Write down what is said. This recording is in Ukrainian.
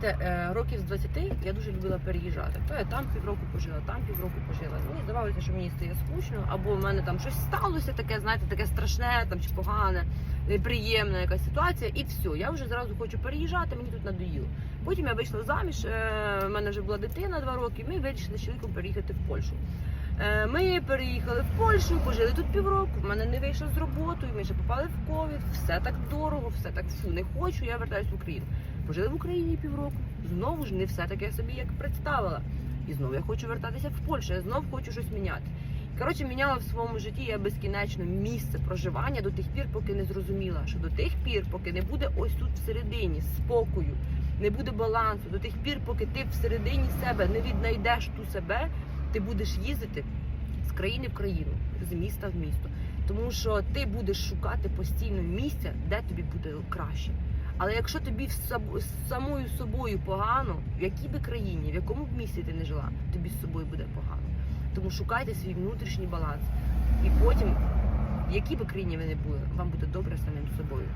знаєте, е, років з 20 я дуже любила переїжджати. То я там півроку пожила, там півроку пожила. Мені здавалося, що мені стає скучно, або в мене там щось сталося, таке, знаєте, таке страшне там чи погане, неприємна якась ситуація, і все. Я вже зразу хочу переїжджати, мені тут надоїло. Потім я вийшла заміж. е, В мене вже була дитина два роки. Ми вирішили з чоловіком переїхати в Польщу. Е, Ми переїхали в Польщу, пожили тут півроку. В мене не вийшло з роботою. Ми ще попали в ковід. Все так дорого, все так фу, не хочу. Я вертаюсь в Україну. Пожили в Україні півроку. Знову ж не все таке собі, як представила. І знову я хочу вертатися в Польщу. Я знову хочу щось міняти. Коротше, міняла в своєму житті я безкінечно місце проживання до тих пір, поки не зрозуміла, що до тих пір, поки не буде ось тут всередині спокою, не буде балансу, до тих пір, поки ти всередині себе не віднайдеш ту себе, ти будеш їздити з країни в країну, з міста в місто. Тому що ти будеш шукати постійно місця, де тобі буде краще. Але якщо тобі з самою собою погано, в якій би країні, в якому б місті ти не жила, тобі з собою буде погано. Тому шукайте свій внутрішній баланс. І потім, в якій би країні ви не були, вам буде добре самим собою.